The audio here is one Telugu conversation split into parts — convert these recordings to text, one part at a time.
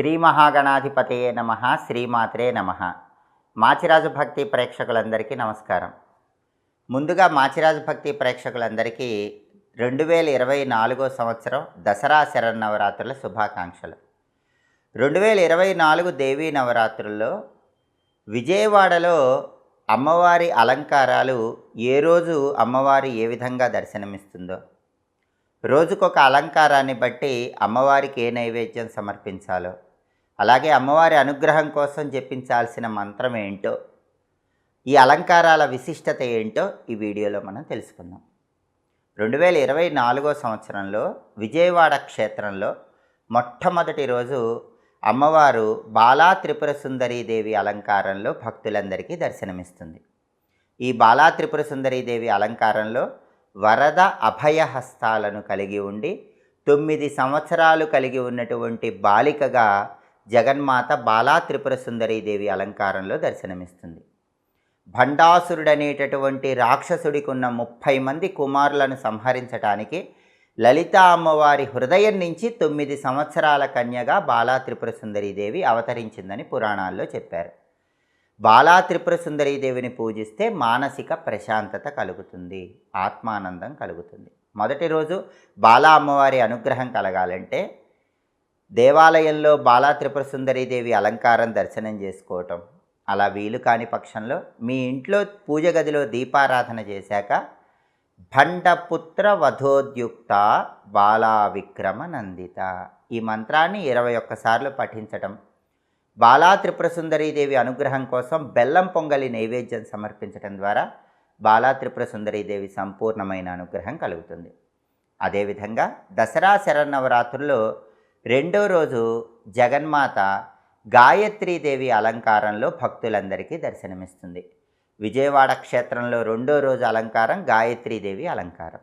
శ్రీ మహాగణాధిపతయే నమ శ్రీమాత్రే నమ. మాచిరాజు భక్తి ప్రేక్షకులందరికీ నమస్కారం. ముందుగా మాచిరాజు భక్తి ప్రేక్షకులందరికీ రెండు వేల ఇరవై నాలుగో సంవత్సరం దసరా శరన్నవరాత్రుల శుభాకాంక్షలు. రెండు వేల ఇరవై నాలుగు దేవీ నవరాత్రుల్లో విజయవాడలో అమ్మవారి అలంకారాలు ఏ రోజు అమ్మవారు ఏ విధంగా దర్శనమిస్తుందో రోజుకొక అలంకారాన్ని బట్టి అమ్మవారికి ఏ నైవేద్యం సమర్పించాలో అలాగే అమ్మవారి అనుగ్రహం కోసం జపించాల్సిన మంత్రం ఏంటో ఈ అలంకారాల విశిష్టత ఏంటో ఈ వీడియోలో మనం తెలుసుకుందాం. రెండు వేల ఇరవై నాలుగో సంవత్సరంలో విజయవాడ క్షేత్రంలో మొట్టమొదటి రోజు అమ్మవారు బాలా త్రిపుర సుందరీదేవి అలంకారంలో భక్తులందరికీ దర్శనమిస్తుంది. ఈ బాలా త్రిపుర సుందరీదేవి అలంకారంలో వరద అభయహస్తాలను కలిగి ఉండి తొమ్మిది సంవత్సరాలు కలిగి ఉన్నటువంటి బాలికగా జగన్మాత బాలా త్రిపుర సుందరీదేవి అలంకారంలో దర్శనమిస్తుంది. భండాసురుడనేటటువంటి రాక్షసుడికి ఉన్న ముప్పై మంది కుమారులను సంహరించటానికి లలితా అమ్మవారి హృదయం నుంచి తొమ్మిది సంవత్సరాల కన్యగా బాలా త్రిపుర సుందరీదేవి అవతరించిందని పురాణాల్లో చెప్పారు. బాలా త్రిపుర సుందరీదేవిని పూజిస్తే మానసిక ప్రశాంతత కలుగుతుంది ఆత్మానందం కలుగుతుంది. మొదటి రోజు బాలా అమ్మవారి అనుగ్రహం కలగాలంటే దేవాలయంలో బాలా త్రిపుర సుందరీదేవి అలంకారం దర్శనం చేసుకోవటం అలా వీలు కాని పక్షంలో మీ ఇంట్లో పూజ గదిలో దీపారాధన చేశాక భండపుత్ర వధోద్యుక్త బాలా విక్రమ నందిత. ఈ మంత్రాన్ని ఇరవై ఒక్కసార్లు పఠించటం. బాలా త్రిపుర సుందరీదేవి అనుగ్రహం కోసం బెల్లం పొంగలి నైవేద్యం సమర్పించటం ద్వారా బాలా త్రిపుర సుందరీదేవి సంపూర్ణమైన అనుగ్రహం కలుగుతుంది. అదేవిధంగా దసరా శరన్నవరాత్రుల్లో రెండో రోజు జగన్మాత గాయత్రీదేవి అలంకారంలో భక్తులందరికీ దర్శనమిస్తుంది. విజయవాడ క్షేత్రంలో రెండో రోజు అలంకారం గాయత్రీదేవి అలంకారం.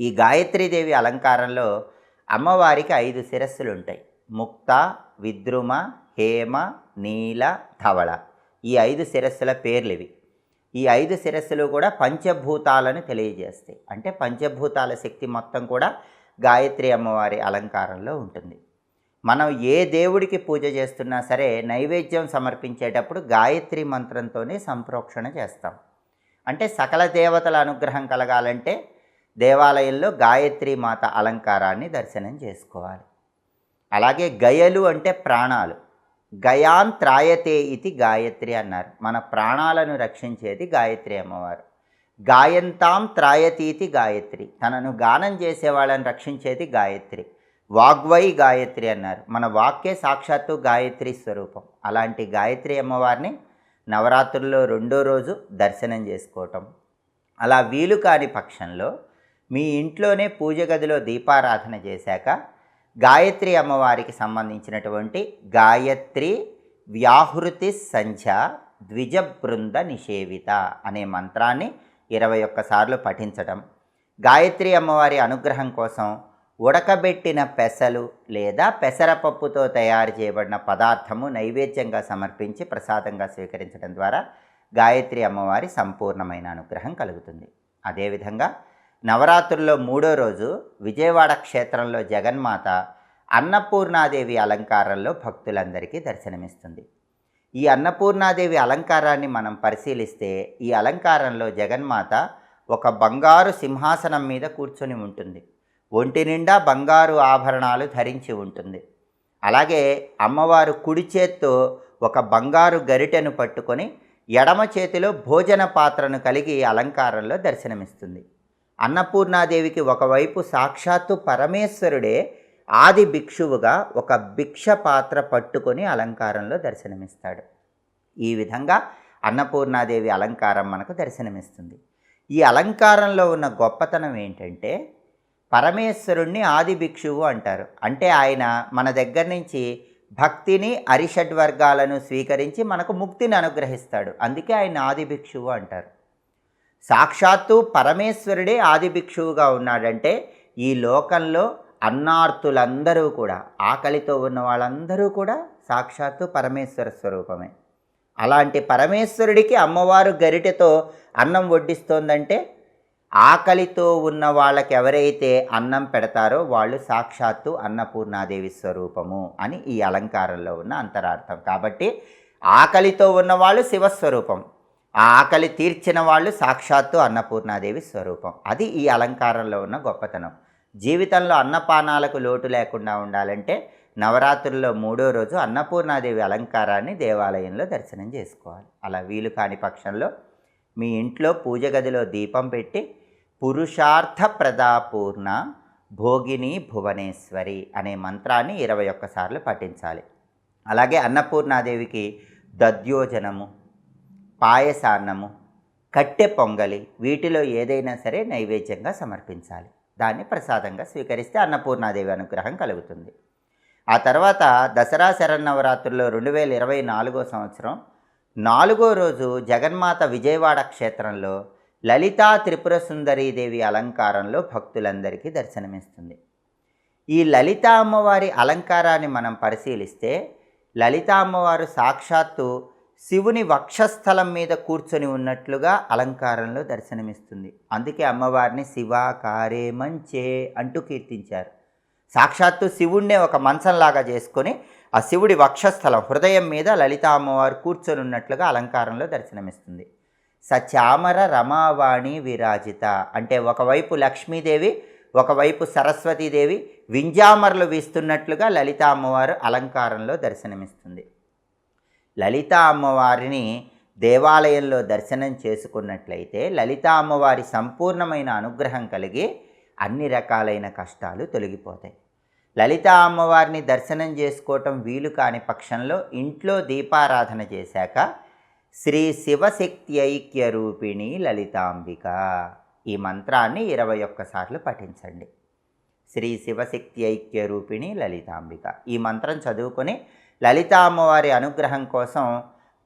ఈ గాయత్రీదేవి అలంకారంలో అమ్మవారికి ఐదు శిరస్సులు ఉంటాయి ముక్త విద్రుమ హేమ నీల ధవళ. ఈ ఐదు శిరస్సుల పేర్లు ఇవి ఈ ఐదు శిరస్సులు కూడా పంచభూతాలను తెలియజేస్తాయి. అంటే పంచభూతాల శక్తి మొత్తం కూడా గాయత్రి అమ్మవారి అలంకారంలో ఉంటుంది. మనం ఏ దేవుడికి పూజ చేస్తున్నా సరే నైవేద్యం సమర్పించేటప్పుడు గాయత్రి మంత్రంతోనే సంప్రోక్షణ చేస్తాం. అంటే సకల దేవతల అనుగ్రహం కలగాలంటే దేవాలయంలో గాయత్రి మాత అలంకారాన్ని దర్శనం చేసుకోవాలి. అలాగే గయలు అంటే ప్రాణాలు. గయాన్ త్రాయతే ఇది గాయత్రి అన్నారు. మన ప్రాణాలను రక్షించేది గాయత్రి అమ్మవారు. గాయంతాం త్రాయతీతి గాయత్రి. తనను గానం చేసే వాళ్ళని రక్షించేది గాయత్రి. వాగ్వై గాయత్రి అన్నారు. మన వాక్యే సాక్షాత్తు గాయత్రి స్వరూపం. అలాంటి గాయత్రి అమ్మవారిని నవరాత్రుల్లో రెండో రోజు దర్శనం చేసుకోవటం. అలా వీలు కాని పక్షంలో మీ ఇంట్లోనే పూజ గదిలో దీపారాధన చేశాక గాయత్రి అమ్మవారికి సంబంధించినటువంటి గాయత్రి వ్యాహృతి సంధ్య ద్విజ బృంద నిషేవిత అనే మంత్రాన్ని ఇరవై ఒక్కసార్లు పఠించటం. గాయత్రి అమ్మవారి అనుగ్రహం కోసం ఉడకబెట్టిన పెసలు లేదా పెసరపప్పుతో తయారు చేయబడిన పదార్థము నైవేద్యంగా సమర్పించి ప్రసాదంగా స్వీకరించడం ద్వారా గాయత్రి అమ్మవారి సంపూర్ణమైన అనుగ్రహం కలుగుతుంది. అదేవిధంగా నవరాత్రుల్లో మూడో రోజు విజయవాడ క్షేత్రంలో జగన్మాత అన్నపూర్ణాదేవి అలంకారంలో భక్తులందరికీ దర్శనమిస్తుంది. ఈ అన్నపూర్ణాదేవి అలంకారాన్ని మనం పరిశీలిస్తే ఈ అలంకారంలో జగన్మాత ఒక బంగారు సింహాసనం మీద కూర్చొని ఉంటుంది. ఒంటి నిండా బంగారు ఆభరణాలు ధరించి ఉంటుంది. అలాగే అమ్మవారు కుడి చేత్తో ఒక బంగారు గరిటెను పట్టుకొని ఎడమ చేతిలో భోజన పాత్రను కలిగి అలంకారంలో దర్శనమిస్తుంది. అన్నపూర్ణాదేవికి ఒకవైపు సాక్షాత్తు పరమేశ్వరుడే ఆది భిక్షువుగా ఒక భిక్ష పాత్ర పట్టుకొని అలంకారంలో దర్శనమిస్తాడు. ఈ విధంగా అన్నపూర్ణాదేవి అలంకారం మనకు దర్శనమిస్తుంది. ఈ అలంకారంలో ఉన్న గొప్పతనం ఏంటంటే పరమేశ్వరుణ్ణి ఆది భిక్షువు అంటారు. అంటే ఆయన మన దగ్గర నుంచి భక్తిని అరిషడ్ వర్గాలను స్వీకరించి మనకు ముక్తిని అనుగ్రహిస్తాడు. అందుకే ఆయన ఆది భిక్షువు అంటారు. సాక్షాత్తు పరమేశ్వరుడే ఆది భిక్షువుగా ఉన్నాడంటే ఈ లోకంలో అన్నార్తులందరూ కూడా ఆకలితో ఉన్న వాళ్ళందరూ కూడా సాక్షాత్తు పరమేశ్వర స్వరూపమే. అలాంటి పరమేశ్వరుడికి అమ్మవారు గరిటెతో అన్నం వడ్డిస్తోందంటే ఆకలితో ఉన్న వాళ్ళకి ఎవరైతే అన్నం పెడతారో వాళ్ళు సాక్షాత్తు అన్నపూర్ణాదేవి స్వరూపము అని ఈ అలంకారంలో ఉన్న అంతరార్థం. కాబట్టి ఆకలితో ఉన్నవాళ్ళు శివస్వరూపం ఆ ఆకలి తీర్చిన వాళ్ళు సాక్షాత్తు అన్నపూర్ణాదేవి స్వరూపం. అది ఈ అలంకారంలో ఉన్న గొప్పతనం. జీవితంలో అన్నపానాలకు లోటు లేకుండా ఉండాలంటే నవరాత్రుల్లో మూడో రోజు అన్నపూర్ణాదేవి అలంకారాన్ని దేవాలయంలో దర్శనం చేసుకోవాలి. అలా వీలు కాని పక్షంలో మీ ఇంట్లో పూజ గదిలో దీపం పెట్టి పురుషార్థ ప్రదాపూర్ణ భోగిని భువనేశ్వరి అనే మంత్రాన్ని ఇరవై ఒక్కసార్లు పఠించాలి. అలాగే అన్నపూర్ణాదేవికి దద్యోజనము పాయసాన్నము కట్టె పొంగలి వీటిలో ఏదైనా సరే నైవేద్యంగా సమర్పించాలి. దాన్ని ప్రసాదంగా స్వీకరిస్తే అన్నపూర్ణాదేవి అనుగ్రహం కలుగుతుంది. ఆ తర్వాత దసరా శరన్నవరాత్రుల్లో రెండు వేల ఇరవై నాలుగో సంవత్సరం నాలుగో రోజు జగన్మాత విజయవాడ క్షేత్రంలో లలితా త్రిపుర సుందరీదేవి అలంకారంలో భక్తులందరికీ దర్శనమిస్తుంది. ఈ లలితా అమ్మవారి అలంకారాన్ని మనం పరిశీలిస్తే లలితా అమ్మవారు సాక్షాత్తు శివుని వక్షస్థలం మీద కూర్చొని ఉన్నట్లుగా అలంకారంలో దర్శనమిస్తుంది. అందుకే అమ్మవారిని శివ కారే మంచే అంటూ కీర్తించారు. సాక్షాత్తు శివుణ్ణే ఒక మంచంలాగా చేసుకొని ఆ శివుడి వక్షస్థలం హృదయం మీద లలితా అమ్మవారు కూర్చొని ఉన్నట్లుగా అలంకారంలో దర్శనమిస్తుంది. సచామర రమావాణి విరాజిత అంటే ఒకవైపు లక్ష్మీదేవి ఒకవైపు సరస్వతీదేవి వింజామరలు వీస్తున్నట్లుగా లలిత అమ్మవారు అలంకారంలో దర్శనమిస్తుంది. లలితా అమ్మవారిని దేవాలయంలో దర్శనం చేసుకున్నట్లయితే లలితా అమ్మవారి సంపూర్ణమైన అనుగ్రహం కలిగి అన్ని రకాలైన కష్టాలు తొలగిపోతాయి. లలితా అమ్మవారిని దర్శనం చేసుకోవటం వీలు కాని పక్షంలో ఇంట్లో దీపారాధన చేశాక శ్రీ శివశక్తి ఐక్య రూపిణి లలితాంబిక ఈ మంత్రాన్ని ఇరవై ఒక్కసార్లు పఠించండి. శ్రీ శివశక్తి ఐక్య రూపిణి లలితాంబిక ఈ మంత్రం చదువుకొని లలితా అమ్మవారి అనుగ్రహం కోసం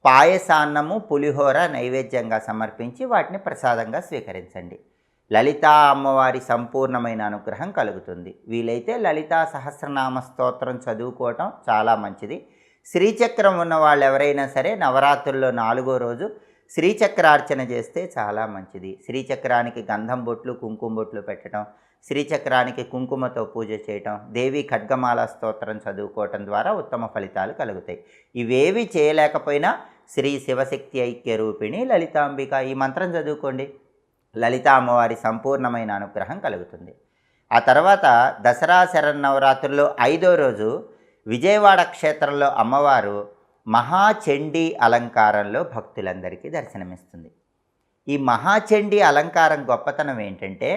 పాయసాన్నము పులిహోర నైవేద్యంగా సమర్పించి వాటిని ప్రసాదంగా స్వీకరించండి. లలితా అమ్మవారి సంపూర్ణమైన అనుగ్రహం కలుగుతుంది. వీలైతే లలితా సహస్రనామ స్తోత్రం చదువుకోవటం చాలా మంచిది. శ్రీచక్రం ఉన్న వాళ్ళు ఎవరైనా సరే నవరాత్రుల్లో నాలుగో రోజు శ్రీచక్రార్చన చేస్తే చాలా మంచిది. శ్రీచక్రానికి గంధం బొట్లు కుంకుమ బొట్లు పెట్టడం శ్రీచక్రానికి కుంకుమతో పూజ చేయటం దేవి ఖడ్గమాల స్తోత్రం చదువుకోవటం ద్వారా ఉత్తమ ఫలితాలు కలుగుతాయి. ఇవేవి చేయలేకపోయినా శ్రీ శివశక్తి ఐక్య రూపిణి లలితాంబిక ఈ మంత్రం చదువుకోండి. లలిత అమ్మవారి సంపూర్ణమైన అనుగ్రహం కలుగుతుంది. ఆ తర్వాత దసరా శరన్నవరాత్రుల్లో ఐదో రోజు విజయవాడ క్షేత్రంలో అమ్మవారు మహాచండీ అలంకారంలో భక్తులందరికీ దర్శనమిస్తుంది. ఈ మహాచండీ అలంకారం గొప్పతనం ఏంటంటే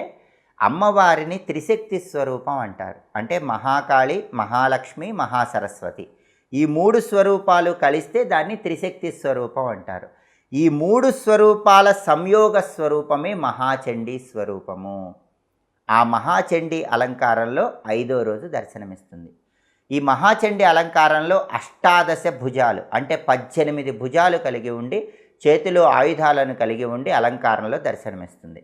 అమ్మవారిని త్రిశక్తి స్వరూపం అంటారు. అంటే మహాకాళి మహాలక్ష్మి మహాసరస్వతి. ఈ మూడు స్వరూపాలు కలిస్తే దాన్ని త్రిశక్తి స్వరూపం అంటారు. ఈ మూడు స్వరూపాల సంయోగ స్వరూపమే మహాచండీ స్వరూపము. ఆ మహాచండీ అలంకారంలో ఐదో రోజు దర్శనమిస్తుంది. ఈ మహాచండీ అలంకారంలో అష్టాదశ భుజాలు అంటే పద్దెనిమిది భుజాలు కలిగి ఉండి చేతిలో ఆయుధాలను కలిగి ఉండి అలంకారంలో దర్శనమిస్తుంది.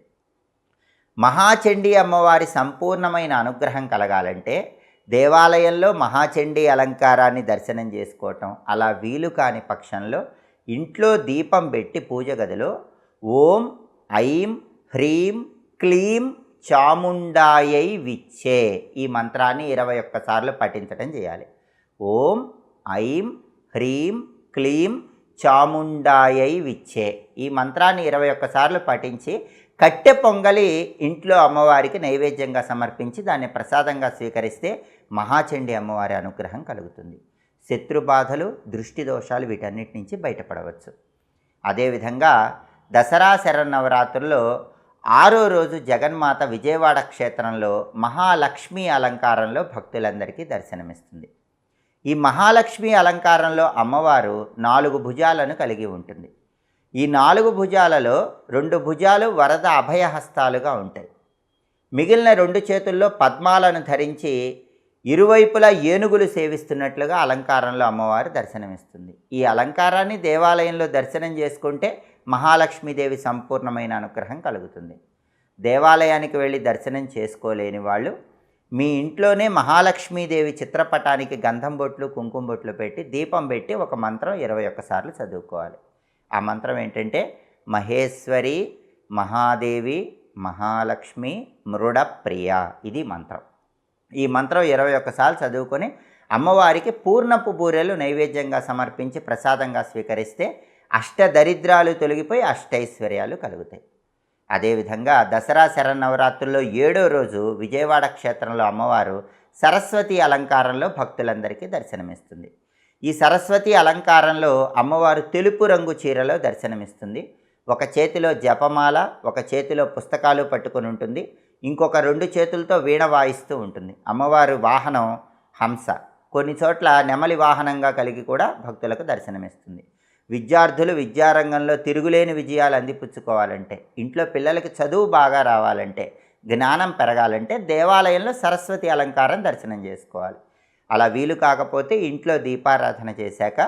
మహాచండీ అమ్మవారి సంపూర్ణమైన అనుగ్రహం కలగాలంటే దేవాలయంలో మహాచండీ అలంకారాన్ని దర్శనం చేసుకోవటం అలా వీలు కాని పక్షంలో ఇంట్లో దీపం పెట్టి పూజ గదిలో ఓం ఐం హ్రీం క్లీం చాముండాయై విచ్చే ఈ మంత్రాన్ని ఇరవై ఒక్కసార్లు పఠించడం చేయాలి. ఓం ఐం హ్రీం క్లీం చాముండాయై విచ్చే ఈ మంత్రాన్ని ఇరవై ఒక్కసార్లు పఠించి కట్టె పొంగలి ఇంట్లో అమ్మవారికి నైవేద్యంగా సమర్పించి దాన్ని ప్రసాదంగా స్వీకరిస్తే మహాచండి అమ్మవారి అనుగ్రహం కలుగుతుంది. శత్రుబాధలు దృష్టి దోషాలు వీటన్నిటి నుంచి బయటపడవచ్చు. అదేవిధంగా దసరా శరన్నవరాత్రుల్లో ఆరో రోజు జగన్మాత విజయవాడ క్షేత్రంలో మహాలక్ష్మి అలంకారంలో భక్తులందరికీ దర్శనమిస్తుంది. ఈ మహాలక్ష్మి అలంకారంలో అమ్మవారు నాలుగు భుజాలను కలిగి ఉంటుంది. ఈ నాలుగు భుజాలలో రెండు భుజాలు వరద అభయహస్తాలుగా ఉంటాయి. మిగిలిన రెండు చేతుల్లో పద్మాలను ధరించి ఇరువైపులా ఏనుగులు సేవిస్తున్నట్లుగా అలంకారంలో అమ్మవారు దర్శనమిస్తుంది. ఈ అలంకారాన్ని దేవాలయంలో దర్శనం చేసుకుంటే మహాలక్ష్మీదేవి సంపూర్ణమైన అనుగ్రహం కలుగుతుంది. దేవాలయానికి వెళ్ళి దర్శనం చేసుకోలేని వాళ్ళు మీ ఇంట్లోనే మహాలక్ష్మీదేవి చిత్రపటానికి గంధం బొట్లు కుంకుమ బొట్లు పెట్టి దీపం పెట్టి ఒక మంత్రం ఇరవై ఒక్కసార్లు చదువుకోవాలి. ఆ మంత్రం ఏంటంటే మహేశ్వరి మహాదేవి మహాలక్ష్మి మృడ ప్రియ ఇది మంత్రం. ఈ మంత్రం ఇరవై ఒక్కసార్లు చదువుకొని అమ్మవారికి పూర్ణపు బూరెలు నైవేద్యంగా సమర్పించి ప్రసాదంగా స్వీకరిస్తే అష్టదరిద్రాలు తొలగిపోయి అష్టైశ్వర్యాలు కలుగుతాయి. అదేవిధంగా దసరా శరన్నవరాత్రుల్లో ఏడో రోజు విజయవాడ క్షేత్రంలో అమ్మవారు సరస్వతి అలంకారంలో భక్తులందరికీ దర్శనమిస్తుంది. ఈ సరస్వతి అలంకారంలో అమ్మవారు తెలుపు రంగు చీరలో దర్శనమిస్తుంది. ఒక చేతిలో జపమాల ఒక చేతిలో పుస్తకాలు పట్టుకొని ఉంటుంది. ఇంకొక రెండు చేతులతో వీణ వాయిస్తూ ఉంటుంది. అమ్మవారు వాహనం హంస. కొన్ని చోట్ల నెమలి వాహనంగా కలిగి కూడా భక్తులకు దర్శనమిస్తుంది. విద్యార్థులు విద్యారంగంలో తిరుగులేని విజయాలు అందిపుచ్చుకోవాలంటే ఇంట్లో పిల్లలకి చదువు బాగా రావాలంటే జ్ఞానం పెరగాలంటే దేవాలయంలో సరస్వతి అలంకారం దర్శనం చేసుకోవాలి. అలా వీలు కాకపోతే ఇంట్లో దీపారాధన చేశాక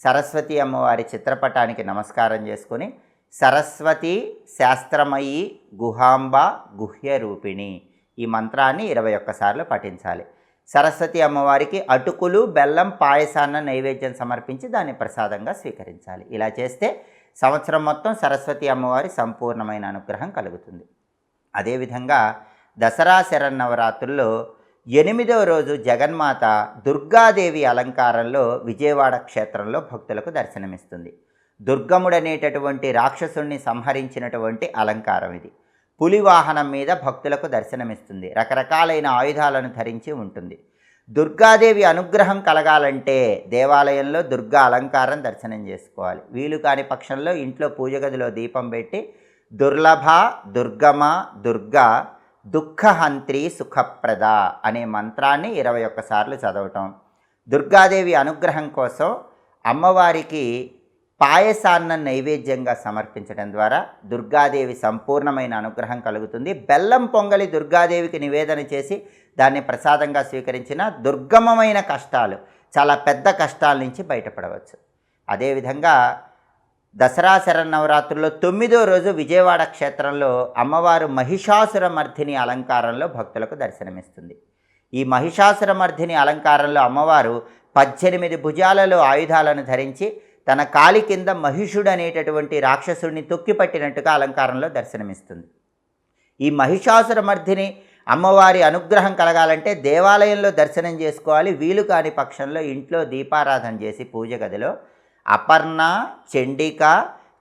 సరస్వతి అమ్మవారి చిత్రపటానికి నమస్కారం చేసుకొని సరస్వతి శాస్త్రమయి గుహాంబ గుహ్య రూపిణి ఈ మంత్రాన్ని ఇరవై ఒక్కసార్లు పఠించాలి. సరస్వతి అమ్మవారికి అటుకులు బెల్లం పాయసాన్న నైవేద్యం సమర్పించి దాన్ని ప్రసాదంగా స్వీకరించాలి. ఇలా చేస్తే సంవత్సరం మొత్తం సరస్వతి అమ్మవారి సంపూర్ణమైన అనుగ్రహం కలుగుతుంది. అదేవిధంగా దసరా శరన్నవరాత్రుల్లో ఎనిమిదవ రోజు జగన్మాత దుర్గాదేవి అలంకారంలో విజయవాడ క్షేత్రంలో భక్తులకు దర్శనమిస్తుంది. దుర్గముడనేటటువంటి రాక్షసుణ్ణి సంహరించినటువంటి అలంకారం ఇది. పులి వాహనం మీద భక్తులకు దర్శనమిస్తుంది. రకరకాలైన ఆయుధాలను ధరించి ఉంటుంది. దుర్గాదేవి అనుగ్రహం కలగాలంటే దేవాలయంలో దుర్గా అలంకారం దర్శనం చేసుకోవాలి. వీలు కాని పక్షంలో ఇంట్లో పూజ గదిలో దీపం పెట్టి దుర్లభ దుర్గమ దుర్గా దుఃఖహంత్రి సుఖప్రద అనే మంత్రాన్ని ఇరవై ఒక్కసార్లు చదవటం. దుర్గాదేవి అనుగ్రహం కోసం అమ్మవారికి పాయసాన్న నైవేద్యంగా సమర్పించడం ద్వారా దుర్గాదేవి సంపూర్ణమైన అనుగ్రహం కలుగుతుంది. బెల్లం పొంగలి దుర్గాదేవికి నివేదన చేసి దాన్ని ప్రసాదంగా స్వీకరించిన దుర్గమమైన కష్టాలు చాలా పెద్ద కష్టాల నుంచి బయటపడవచ్చు. అదేవిధంగా దసరా శరన్నవరాత్రుల్లో తొమ్మిదో రోజు విజయవాడ క్షేత్రంలో అమ్మవారు మహిషాసురమర్థిని అలంకారంలో భక్తులకు దర్శనమిస్తుంది. ఈ మహిషాసురమర్థిని అలంకారంలో అమ్మవారు పద్దెనిమిది భుజాలలో ఆయుధాలను ధరించి తన కాలి కింద మహిషుడు అనేటటువంటి రాక్షసుడిని తొక్కిపట్టినట్టుగా అలంకారంలో దర్శనమిస్తుంది. ఈ మహిషాసురమర్థిని అమ్మవారి అనుగ్రహం కలగాలంటే దేవాలయంలో దర్శనం చేసుకోవాలి. వీలు కాని పక్షంలో ఇంట్లో దీపారాధన చేసి పూజ గదిలో అపర్ణ చండిక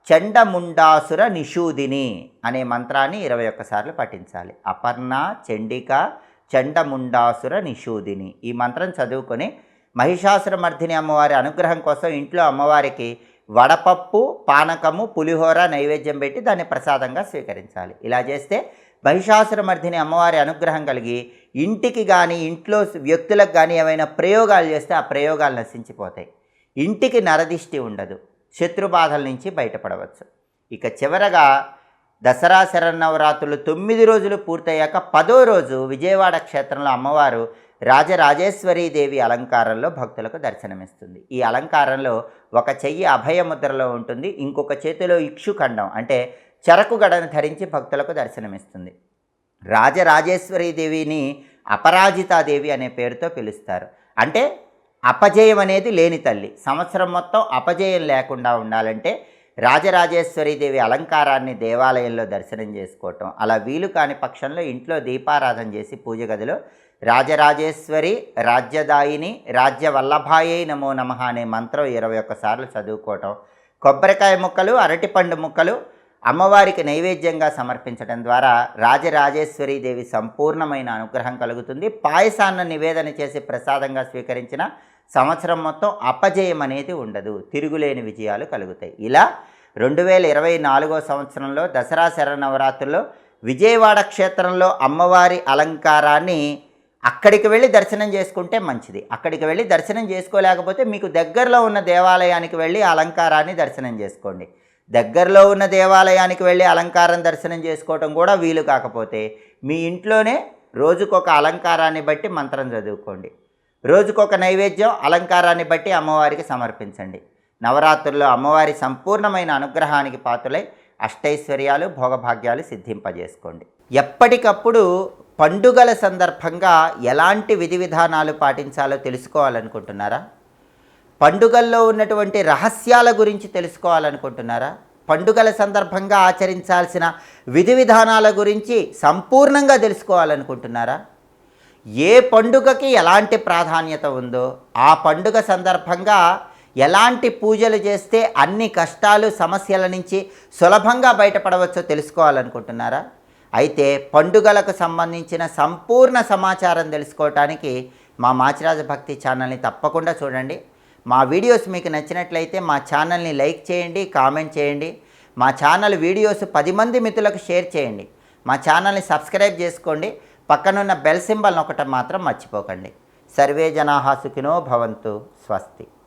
చండముండాసుర నిషూదిని అనే మంత్రాన్ని ఇరవై ఒక్కసార్లు పఠించాలి. అపర్ణ చండిక చండముండాసుర నిషూదిని. ఈ మంత్రం చదువుకొని మహిషాసురమర్ధిని అమ్మవారి అనుగ్రహం కోసం ఇంట్లో అమ్మవారికి వడపప్పు పానకము పులిహోర నైవేద్యం పెట్టి దాన్ని ప్రసాదంగా స్వీకరించాలి. ఇలా చేస్తే మహిషాసురమర్ధిని అమ్మవారి అనుగ్రహం కలిగి ఇంటికి కానీ ఇంట్లో వ్యక్తులకు కానీ ఏమైనా ప్రయోగాలు చేస్తే ఆ ప్రయోగాలు నశించిపోతాయి. ఇంటికి నరదిష్టి ఉండదు. శత్రుబాధల నుంచి బయటపడవచ్చు. ఇక చివరగా దసరా శరన్నవరాత్రులు తొమ్మిది రోజులు పూర్తయ్యాక పదో రోజు విజయవాడ క్షేత్రంలో అమ్మవారు రాజరాజేశ్వరీదేవి అలంకారంలో భక్తులకు దర్శనమిస్తుంది. ఈ అలంకారంలో ఒక చెయ్యి అభయముద్రలో ఉంటుంది. ఇంకొక చేతిలో ఇక్షుఖండం అంటే చెరకు గడను ధరించి భక్తులకు దర్శనమిస్తుంది. రాజరాజేశ్వరీదేవిని అపరాజితాదేవి అనే పేరుతో పిలుస్తారు. అంటే అపజయం అనేది లేని తల్లి. సంవత్సరం మొత్తం అపజయం లేకుండా ఉండాలంటే రాజరాజేశ్వరీదేవి అలంకారాన్ని దేవాలయంలో దర్శనం చేసుకోవటం అలా వీలు కాని పక్షంలో ఇంట్లో దీపారాధన చేసి పూజ గదిలో రాజరాజేశ్వరి రాజ్యదాయిని రాజ్య వల్లభాయే నమో నమ అనే మంత్రం ఇరవై ఒక్కసార్లు చదువుకోవటం కొబ్బరికాయ ముక్కలు అరటిపండు ముక్కలు అమ్మవారికి నైవేద్యంగా సమర్పించడం ద్వారా రాజరాజేశ్వరీదేవి సంపూర్ణమైన అనుగ్రహం కలుగుతుంది. పాయసాన్న నివేదన చేసి ప్రసాదంగా స్వీకరించిన సంవత్సరం మొత్తం అపజయం అనేది ఉండదు. తిరుగులేని విజయాలు కలుగుతాయి. ఇలా రెండు వేల ఇరవై నాలుగో సంవత్సరంలో దసరా శరణవరాత్రుల్లో విజయవాడ క్షేత్రంలో అమ్మవారి అలంకారాన్ని అక్కడికి వెళ్ళి దర్శనం చేసుకుంటే మంచిది. అక్కడికి వెళ్ళి దర్శనం చేసుకోలేకపోతే మీకు దగ్గరలో ఉన్న దేవాలయానికి వెళ్ళి అలంకారాన్ని దర్శనం చేసుకోండి. దగ్గరలో ఉన్న దేవాలయానికి వెళ్ళి అలంకారం దర్శనం చేసుకోవటం కూడా వీలు కాకపోతే మీ ఇంట్లోనే రోజుకొక అలంకారాన్ని బట్టి మంత్రం చదువుకోండి. రోజుకొక నైవేద్యం అలంకారాన్ని బట్టి అమ్మవారికి సమర్పించండి. నవరాత్రుల్లో అమ్మవారి సంపూర్ణమైన అనుగ్రహానికి పాత్రలై అష్టైశ్వర్యాలు భోగభాగ్యాలు సిద్ధింపజేసుకోండి. ఎప్పటికప్పుడు పండుగల సందర్భంగా ఎలాంటి విధి విధానాలు పాటించాలో తెలుసుకోవాలనుకుంటున్నారా? పండుగల్లో ఉన్నటువంటి రహస్యాల గురించి తెలుసుకోవాలనుకుంటున్నారా? పండుగల సందర్భంగా ఆచరించాల్సిన విధి విధానాల గురించి సంపూర్ణంగా తెలుసుకోవాలనుకుంటున్నారా? ఏ పండుగకి ఎలాంటి ప్రాధాన్యత ఉందో ఆ పండుగ సందర్భంగా ఎలాంటి పూజలు చేస్తే అన్ని కష్టాలు సమస్యల నుంచి సులభంగా బయటపడవచ్చో తెలుసుకోవాలనుకుంటున్నారా? అయితే పండుగలకు సంబంధించిన సంపూర్ణ సమాచారం తెలుసుకోవటానికి మా మాచిరాజ భక్తి ఛానల్ని తప్పకుండా చూడండి. మా వీడియోస్ మీకు నచ్చినట్లయితే మా ఛానల్ని లైక్ చేయండి కామెంట్ చేయండి. మా ఛానల్ వీడియోస్ పది మంది మిత్రులకు షేర్ చేయండి. మా ఛానల్ని సబ్స్క్రైబ్ చేసుకోండి. పక్కనున్న బెల్ సింబల్ నొక్కటం మాత్రం మర్చిపోకండి. సర్వే జనాహాసుకినో భవంతు స్వస్తి.